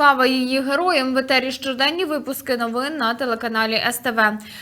Слава її героям! В етері щоденні випуски новин на телеканалі СТВ.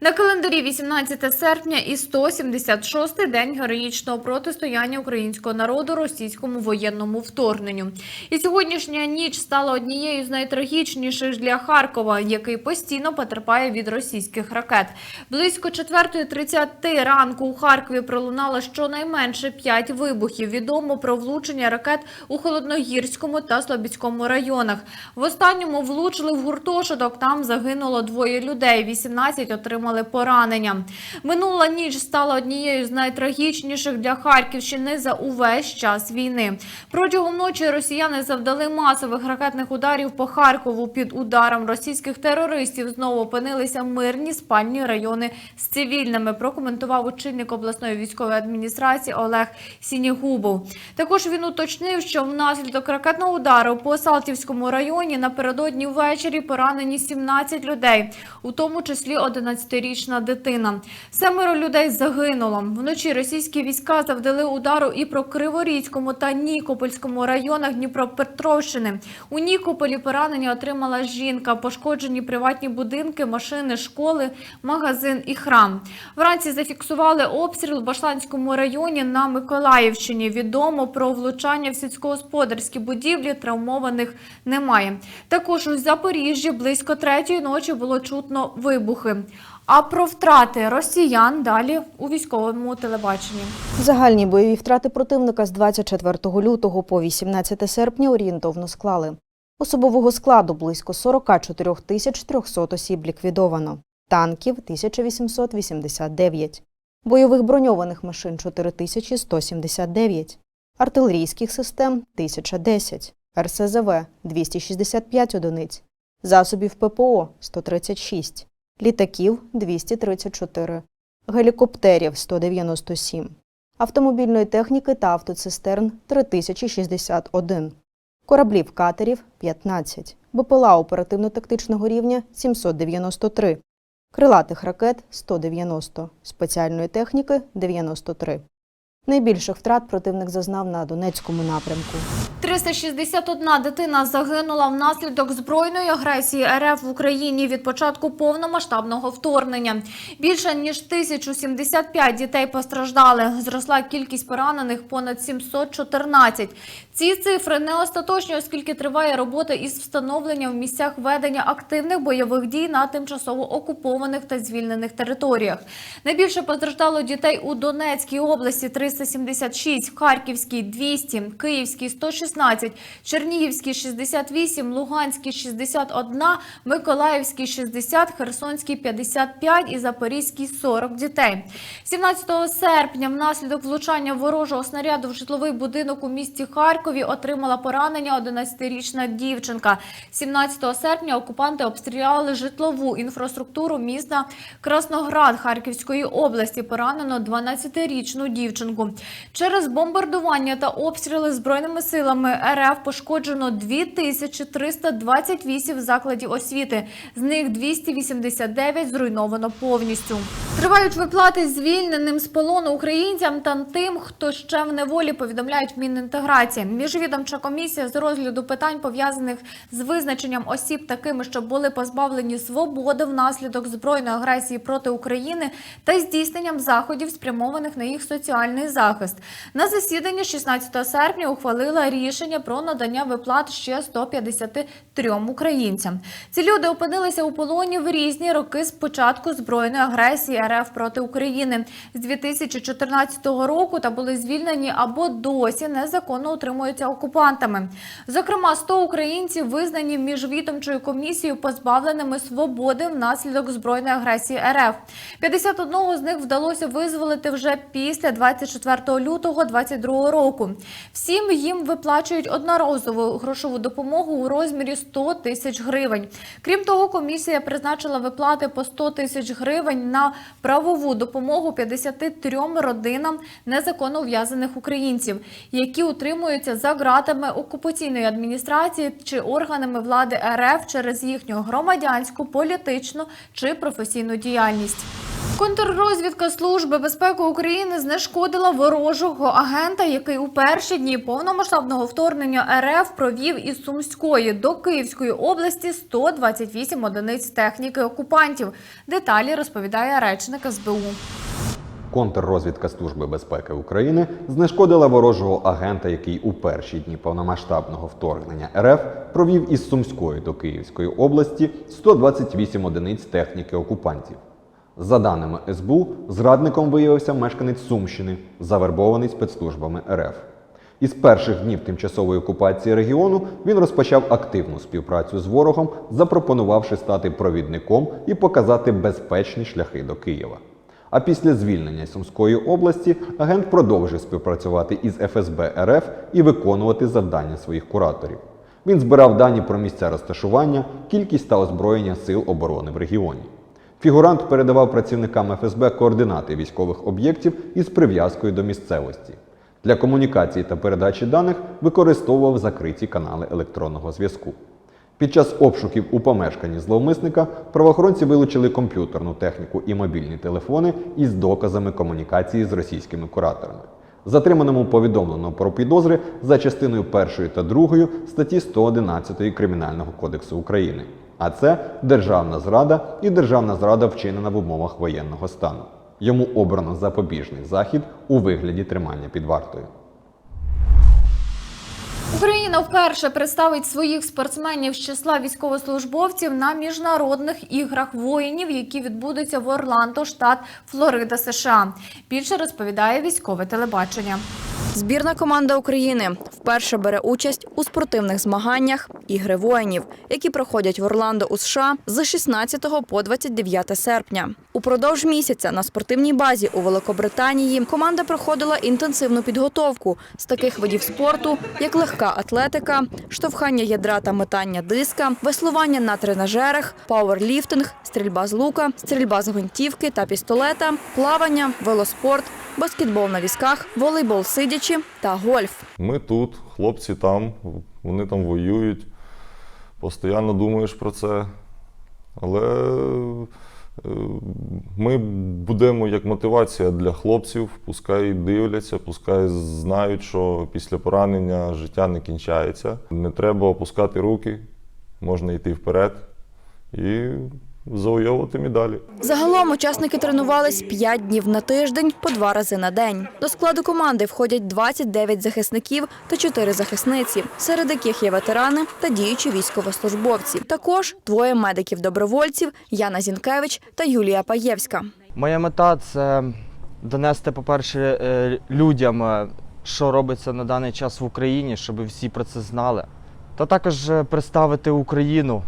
На календарі 18 серпня і 176-й день героїчного протистояння українського народу російському воєнному вторгненню. І сьогоднішня ніч стала однією з найтрагічніших для Харкова, який постійно потерпає від російських ракет. Близько 4.30 ранку у Харкові пролунало щонайменше 5 вибухів. Відомо про влучення ракет у Холодногірському та Слобідському районах. В останньому влучили в гуртожиток. Там загинуло двоє людей. 18 отримали поранення. Минула ніч стала однією з найтрагічніших для Харківщини за увесь час війни. Протягом ночі росіяни завдали масових ракетних ударів по Харкову. Під ударом російських терористів знову опинилися мирні спальні райони з цивільними. Прокоментував очільник обласної військової адміністрації Олег Сінігубов. Також він уточнив, що внаслідок ракетного удару по Салтівському районі напередодні ввечері поранені 17 людей, у тому числі 11-річна дитина. Семеро людей загинуло. Вночі російські війська завдали удару і про Криворізькому та Нікопольському районах Дніпропетровщини. У Нікополі поранення отримала жінка, пошкоджені приватні будинки, машини, школи, магазин і храм. Вранці зафіксували обстріл в Башланському районі на Миколаївщині. Відомо про влучання в сільськогосподарські будівлі, травмованих немає. Також у Запоріжжі близько третьої ночі було чутно вибухи. А про втрати росіян далі у військовому телебаченні. Загальні бойові втрати противника з 24 лютого по 18 серпня орієнтовно склали. Особового складу близько 44 тисяч 300 осіб ліквідовано, танків 1889, бойових броньованих машин 4179, артилерійських систем 1010, РСЗВ 265 одиниць, засобів ППО 136, літаків 234, гелікоптерів 197, автомобільної техніки та автоцистерн 3061, кораблів катерів 15, БПЛА оперативно-тактичного рівня 793, крилатих ракет 190, спеціальної техніки 93. Найбільших втрат противник зазнав на Донецькому напрямку. 361 дитина загинула внаслідок збройної агресії РФ в Україні від початку повномасштабного вторгнення. Більше ніж 1075 дітей постраждали. Зросла кількість поранених понад 714. Ці цифри не остаточні, оскільки триває робота із встановленням в місцях ведення активних бойових дій на тимчасово окупованих та звільнених територіях. Найбільше постраждало дітей у Донецькій області 376, в Харківській 200, Київській 116, Чернігівській 68, Луганській 61, Миколаївській 60, Херсонській 55 і Запорізькій 40 дітей. 17 серпня внаслідок влучання ворожого снаряду в житловий будинок у місті Харкові отримала поранення 11-річна дівчинка. 17 серпня окупанти обстріляли житлову інфраструктуру міста Красноград Харківської області. Поранено 12-річну дівчинку. Через бомбардування та обстріли збройними силами РФ пошкоджено 2328 закладів освіти. З них 289 зруйновано повністю. Тривають виплати звільненим з полону українцям та тим, хто ще в неволі повідомляють в Мінінтеграції. Міжвідомча комісія з розгляду питань пов'язаних з визначенням осіб такими, що були позбавлені свободи внаслідок збройної агресії проти України та здійсненням заходів, спрямованих на їх соціальний захист. На засіданні 16 серпня ухвалила рішення про надання виплат ще 153 українцям. Ці люди опинилися у полоні в різні роки з початку збройної агресії РФ проти України з 2014 року та були звільнені або досі незаконно утримуються окупантами. Зокрема, 100 українців визнані міжвідомчою комісією позбавленими свободи внаслідок збройної агресії РФ. 51 з них вдалося визволити вже після 24 лютого 2022 року. Всім їм виплачують одноразову грошову допомогу у розмірі 100 тисяч гривень. Крім того, комісія призначила виплати по 100 тисяч гривень на правову допомогу 53 родинам незаконно ув'язаних українців, які утримуються за ґратами окупаційної адміністрації чи органами влади РФ через їхню громадянську, політичну чи професійну діяльність. Контррозвідка Служби безпеки України знешкодила ворожого агента, який у перші дні повномасштабного вторгнення РФ провів із Сумської до Київської області 128 одиниць техніки окупантів. Деталі розповідає речник СБУ. Контррозвідка Служби безпеки України знешкодила ворожого агента, який у перші дні повномасштабного вторгнення РФ провів із Сумської до Київської області 128 одиниць техніки окупантів. За даними СБУ, зрадником виявився мешканець Сумщини, завербований спецслужбами РФ. Із перших днів тимчасової окупації регіону він розпочав активну співпрацю з ворогом, запропонувавши стати провідником і показати безпечні шляхи до Києва. А після звільнення Сумської області агент продовжив співпрацювати із ФСБ РФ і виконувати завдання своїх кураторів. Він збирав дані про місця розташування, кількість та озброєння сил оборони в регіоні. Фігурант передавав працівникам ФСБ координати військових об'єктів із прив'язкою до місцевості. Для комунікації та передачі даних використовував закриті канали електронного зв'язку. Під час обшуків у помешканні зловмисника правоохоронці вилучили комп'ютерну техніку і мобільні телефони із доказами комунікації з російськими кураторами. Затриманому повідомлено про підозри за частиною 1 та 2 статті 111 Кримінального кодексу України. А це державна зрада і державна зрада вчинена в умовах воєнного стану. Йому обрано запобіжний захід у вигляді тримання під вартою. Україна вперше представить своїх спортсменів з числа військовослужбовців на міжнародних іграх воїнів, які відбудуться в Орландо, штат Флорида, США. Більше розповідає військове телебачення. Збірна команда України вперше бере участь у спортивних змаганнях Ігри воїнів, які проходять в Орландо у США з 16 по 29 серпня. Упродовж місяця на спортивній базі у Великобританії команда проходила інтенсивну підготовку з таких видів спорту, як легка атлетика, штовхання ядра та метання диска, веслування на тренажерах, пауерліфтинг, стрільба з лука, стрільба з гвинтівки та пістолета, плавання, велоспорт, баскетбол на візках, волейбол сидячи та гольф. Ми тут, хлопці там, вони там воюють. Постійно думаєш про це. Але ми будемо як мотивація для хлопців, пускай дивляться, пускай знають, що після поранення життя не кінчається. Не треба опускати руки, можна йти вперед і завойовувати медалі. Загалом учасники тренувались 5 днів на тиждень по два рази на день. До складу команди входять 29 захисників та 4 захисниці, серед яких є ветерани та діючі військовослужбовці. Також двоє медиків-добровольців Яна Зінкевич та Юлія Паєвська. Моя мета це донести, по-перше, е, людям, е, що робиться на даний час в Україні, щоб всі про це знали. Та також е, представити Україну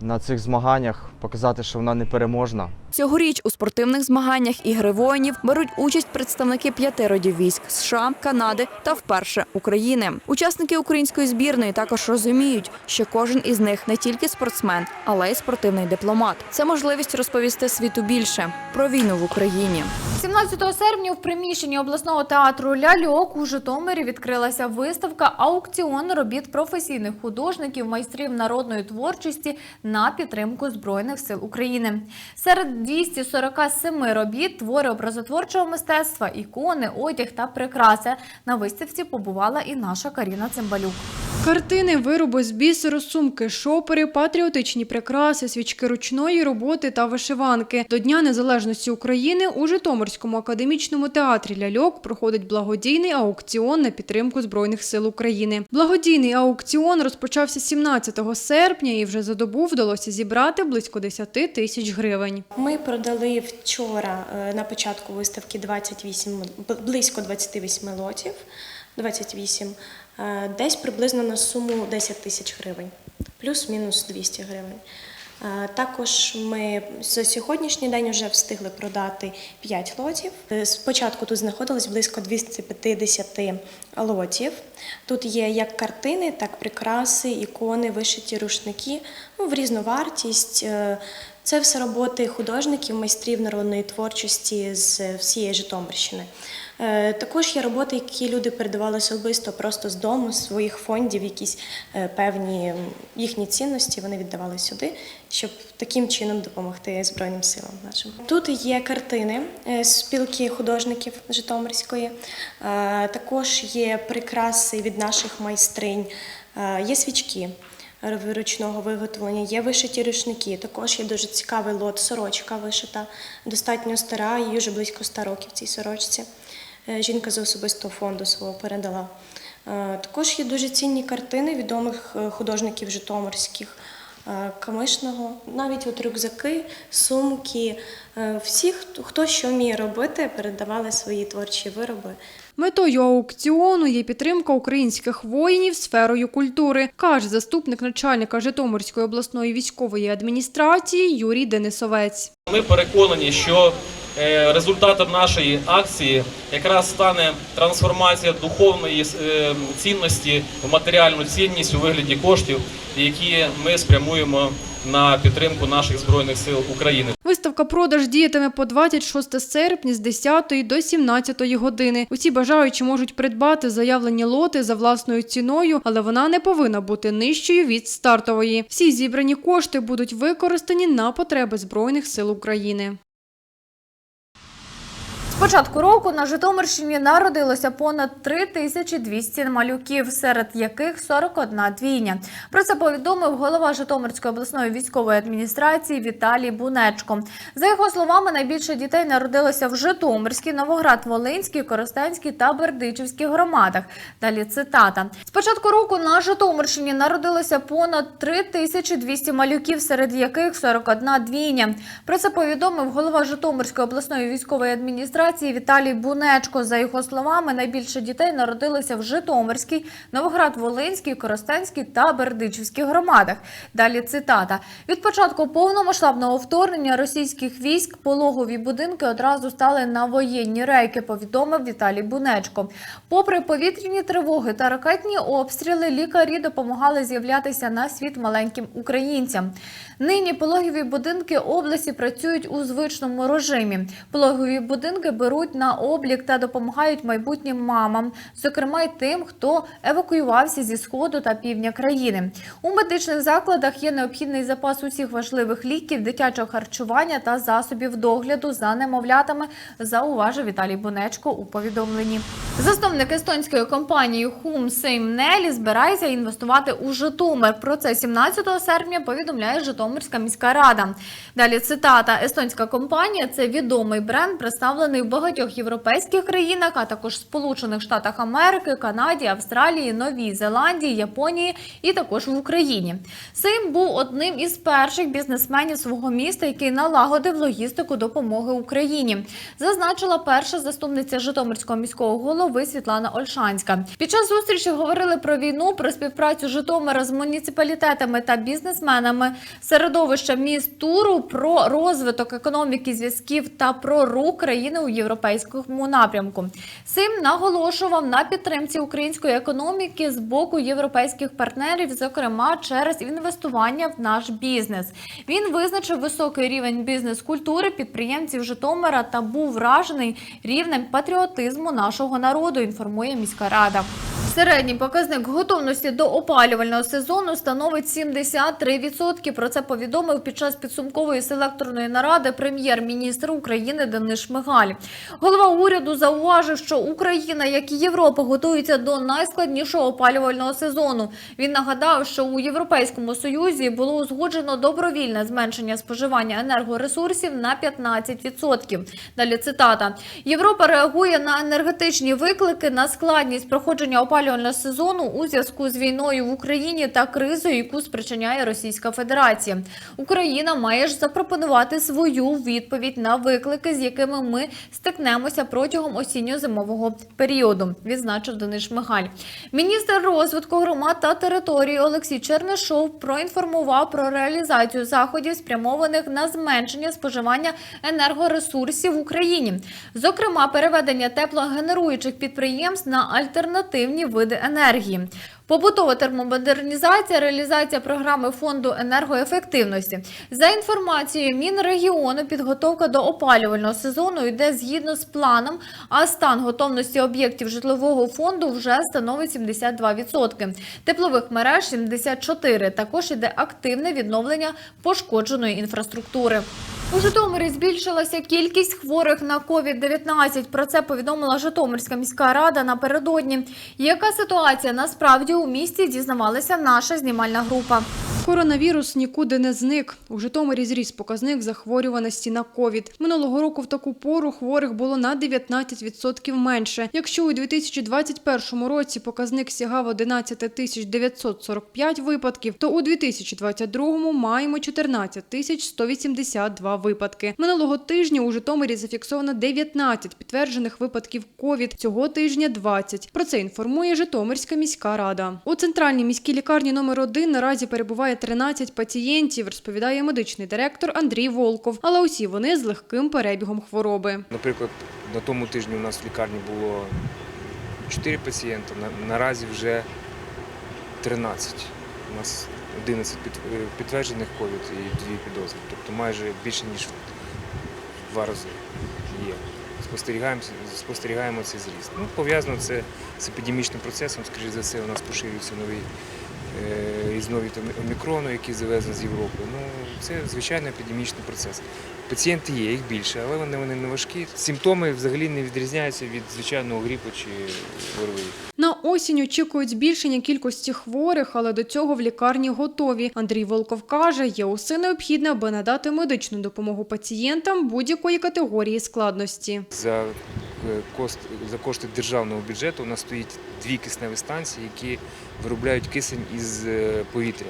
на цих змаганнях, показати, що вона непереможна. Цьогоріч у спортивних змаганнях ігри воїнів беруть участь представники п'яти родів військ США, Канади та вперше України. Учасники української збірної також розуміють, що кожен із них не тільки спортсмен, але й спортивний дипломат. Це можливість розповісти світу більше про війну в Україні. 17 серпня в приміщенні обласного театру Ляльок у Житомирі відкрилася виставка аукціон робіт професійних художників, майстрів народної творчості на підтримку збройних сил України. Серед 247 робіт твори образотворчого мистецтва, ікони, одяг та прикраси. На виставці побувала і наша Каріна Цимбалюк. Картини, вироби з бісеру, сумки, шопери, патріотичні прикраси, свічки ручної роботи та вишиванки. До Дня Незалежності України у Житомирському академічному театрі ляльок проходить благодійний аукціон на підтримку Збройних сил України. Благодійний аукціон розпочався 17 серпня і вже за добу вдалося зібрати близько 10 тисяч гривень. Ми продали вчора е, на початку виставки 28, б- близько 28 лотів, 28, е, десь приблизно на суму 10 тисяч гривень, плюс-мінус 200 гривень. Е, Також ми за сьогоднішній день вже встигли продати 5 лотів. Е, Спочатку тут знаходилось близько 250 лотів. Тут є як картини, так прикраси, ікони, вишиті рушники ну, в різну вартість. Е, Це все роботи художників, майстрів народної творчості з всієї Житомирщини. Е, Також є роботи, які люди передавали особисто просто з дому, з своїх фондів, якісь е, певні їхні цінності вони віддавали сюди, щоб таким чином допомогти Збройним силам нашим. Тут є картини е, спілки художників Житомирської, також є прикраси від наших майстринь, є свічки ручного виготовлення, є вишиті рушники. Також є дуже цікавий лот, сорочка вишита, достатньо стара, їй вже близько 100 років цій сорочці. Е, Жінка з особистого фонду свого передала. Е, Також є дуже цінні картини відомих е, художників житомирських. Камишного, навіть от рюкзаки, сумки, всі, хто що вміє робити, передавали свої творчі вироби. Метою аукціону є підтримка українських воїнів сферою культури, каже заступник начальника Житомирської обласної військової адміністрації Юрій Денисовець. Ми переконані, що е, результатом нашої акції якраз стане трансформація духовної е, цінності в матеріальну цінність у вигляді коштів, які ми спрямуємо на підтримку наших збройних сил України. Виставка продаж діятиме по 26 серпня з 10 до 17 години. Усі бажаючі можуть придбати заявлені лоти за власною ціною, але вона не повинна бути нижчою від стартової. Всі зібрані кошти будуть використані на потреби Збройних сил України. Початку року на Житомирщині народилося понад 3200 малюків, серед яких 41 двійня. Про це повідомив голова Житомирської обласної військової адміністрації Віталій Бунечко. За його словами, найбільше дітей народилося в Житомирській, Новоград-Волинській, Коростенській та Бердичівській громадах. Далі цитата: з початку року на Житомирщині народилося понад 3200 малюків, серед яких 41 двійня. Про це повідомив голова Житомирської обласної військової адміністрації Віталій Бунечко. За його словами, найбільше дітей народилося в Житомирській, Новоград-Волинській, Коростенській та Бердичівській громадах. Далі цитата: від початку повномасштабного вторгнення російських військ пологові будинки одразу стали на воєнні рейки. Повідомив Віталій Бунечко. Попри повітряні тривоги та ракетні обстріли, лікарі допомагали з'являтися на світ маленьким українцям. Нині пологові будинки області працюють у звичному режимі. Пологові будинки беруть на облік та допомагають майбутнім мамам, зокрема й тим, хто евакуювався зі сходу та півдня країни. У медичних закладах є необхідний запас усіх важливих ліків, дитячого харчування та засобів догляду за немовлятами. Зауважив Віталій Бонечко у повідомленні. Засновник естонської компанії Hum Сеймнелі збирається інвестувати у Житомир. Про це 17 серпня повідомляє Житомирська міська рада. Далі цитата: естонська компанія це відомий бренд, представлений в багатьох європейських країнах, а також Сполучених Штатах Америки, Канаді, Австралії, Новій Зеландії, Японії і також в Україні. Сим був одним із перших бізнесменів свого міста, який налагодив логістику допомоги Україні. Зазначила перша заступниця Житомирського міського голови Світлана Ольшанська. Під час зустрічі говорили про війну, про співпрацю Житомира з муніципалітетами та бізнесменами, середовища міст туру, про розвиток економіки зв'язків та про рух країни у європейському напрямку. Сим наголошував на підтримці української економіки з боку європейських партнерів, зокрема через інвестування в наш бізнес. Він визначив високий рівень бізнес-культури підприємців Житомира та був вражений рівнем патріотизму нашого народу. Інформує міська рада. Середній показник готовності до опалювального сезону становить 73%. Про це повідомив під час підсумкової селекторної наради прем'єр-міністр України Денис Шмигаль. Голова уряду зауважив, що Україна, як і Європа, готується до найскладнішого опалювального сезону. Він нагадав, що у Європейському Союзі було узгоджено добровільне зменшення споживання енергоресурсів на 15%. Далі цитата: Європа реагує на енергетичні виклики, на складність проходження опалювального сезону у зв'язку з війною в Україні та кризою, яку спричиняє Російська Федерація. Україна має ж запропонувати свою відповідь на виклики, з якими ми стикнемося протягом осінньо-зимового періоду, відзначив Денис Шмигаль. Міністр розвитку громад та території Олексій Чернишов проінформував про реалізацію заходів, спрямованих на зменшення споживання енергоресурсів в Україні, зокрема переведення теплогенеруючих підприємств на альтернативні види енергії. Побутова термомодернізація, реалізація програми фонду енергоефективності. За інформацією Мінрегіону, підготовка до опалювального сезону йде згідно з планом, а стан готовності об'єктів житлового фонду вже становить 72%. Теплових мереж 74%. Також іде активне відновлення пошкодженої інфраструктури. У Житомирі збільшилася кількість хворих на COVID-19. Про це повідомила Житомирська міська рада напередодні. Яка ситуація насправді у місті дізнавалася наша знімальна група. Коронавірус нікуди не зник. У Житомирі зріс показник захворюваності на ковід. Минулого року в таку пору хворих було на 19% менше. Якщо у 2021 році показник сягав 11 тисяч 945 випадків, то у 2022 маємо 14 тисяч 182 випадки. Минулого тижня у Житомирі зафіксовано 19 підтверджених випадків ковід. Цього тижня 20. Про це інформує Житомирська міська рада. У центральній міській лікарні номер 1 наразі перебуває 13 пацієнтів, розповідає медичний директор Андрій Волков. Але усі вони з легким перебігом хвороби. Наприклад, на тому тижні у нас в лікарні було 4 пацієнти, наразі вже 13. У нас 11 е, підтверджених ковід і 2 підозри. Тобто майже більше, ніж в два рази є. Спостерігаємо, спостерігаємо цей зріст. Ну, пов'язано це з епідемічним процесом, скоріш за все, у нас поширюються нові із нові омікрону, які завезли з Європи. Ну, це звичайно епідемічний процес. Пацієнти є, їх більше, але вони, вони не важкі. Симптоми взагалі не відрізняються від звичайного грипу чи ОРВІ. На осінь очікують збільшення кількості хворих, але до цього в лікарні готові. Андрій Волков каже, є усе необхідне, аби надати медичну допомогу пацієнтам будь-якої категорії складності. За, е, кост, за кошти державного бюджету у нас стоїть дві кисневі станції, які виробляють кисень із е, повітря.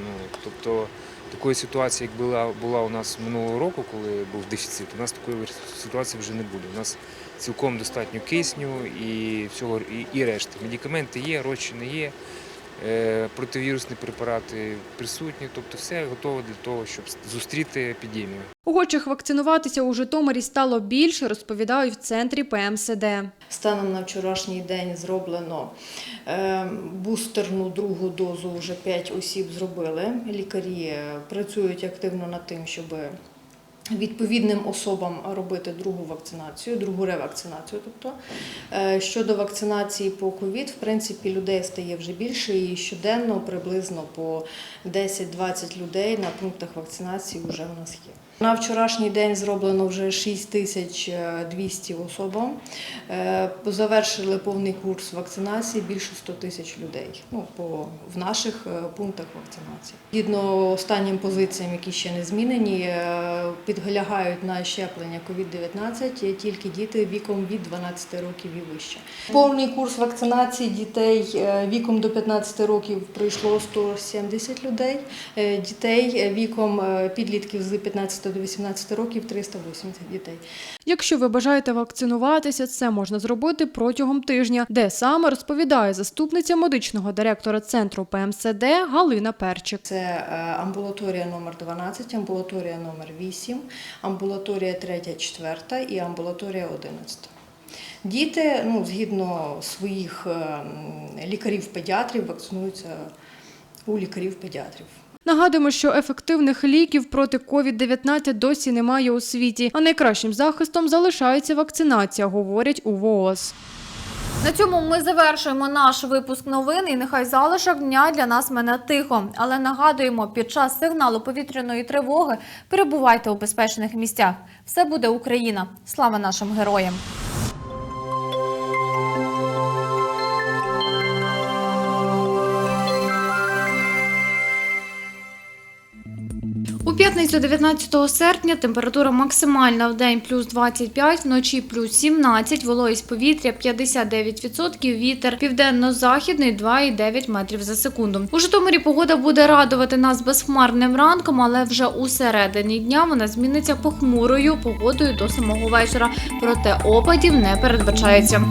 Ну, тобто такої ситуації, як була, була у нас минулого року, коли був дефіцит, у нас такої ситуації вже не буде. У нас цілком достатньо кисню і всього і, і решти. Медикаменти є, розчини є, е, противірусні препарати присутні, тобто все готове для того, щоб зустріти епідемію. Охочих вакцинуватися у Житомирі стало більше, розповідають в центрі ПМСД. Станом на вчорашній день зроблено е, бустерну другу дозу. Вже 5 осіб зробили. Лікарі е, працюють активно над тим, щоб відповідним особам робити другу вакцинацію, другу ревакцинацію. Тобто Е, щодо вакцинації по ковід, в принципі, людей стає вже більше і щоденно приблизно по 10-20 людей на пунктах вакцинації вже у нас є. На вчорашній день зроблено вже 6200 особам. Е, Завершили повний курс вакцинації більше 100 тисяч людей ну, по, в наших е, пунктах вакцинації. Згідно останнім позиціям, які ще не змінені, е, підлягають на щеплення COVID-19 тільки діти віком від 12 років і вище. Повний курс вакцинації дітей віком до 15 років пройшло 170 людей. Дітей віком підлітків з 15 до 18 років 380 дітей. Якщо ви бажаєте вакцинуватися, це можна зробити протягом тижня, де саме розповідає заступниця медичного директора центру ПМСД Галина Перчик. Це е, амбулаторія номер 12, амбулаторія номер 8, амбулаторія 3, 4 і амбулаторія 11. Діти, ну, згідно своїх е, лікарів-педіатрів, вакцинуються у лікарів-педіатрів. Нагадуємо, що ефективних ліків проти COVID-19 досі немає у світі, а найкращим захистом залишається вакцинація, говорять у ВООЗ. На цьому ми завершуємо наш випуск новин. І нехай залишок дня для нас мене тихо. Але нагадуємо, під час сигналу повітряної тривоги перебувайте у безпечних місцях. Все буде Україна. Слава нашим героям! П'ятницю 19 серпня температура максимальна в день плюс 25, вночі плюс 17, вологість повітря 59%, вітер південно-західний 2,9 метрів за секунду. У Житомирі погода буде радувати нас безхмарним ранком, але вже у середині дня вона зміниться похмурою погодою до самого вечора. Проте опадів не передбачається.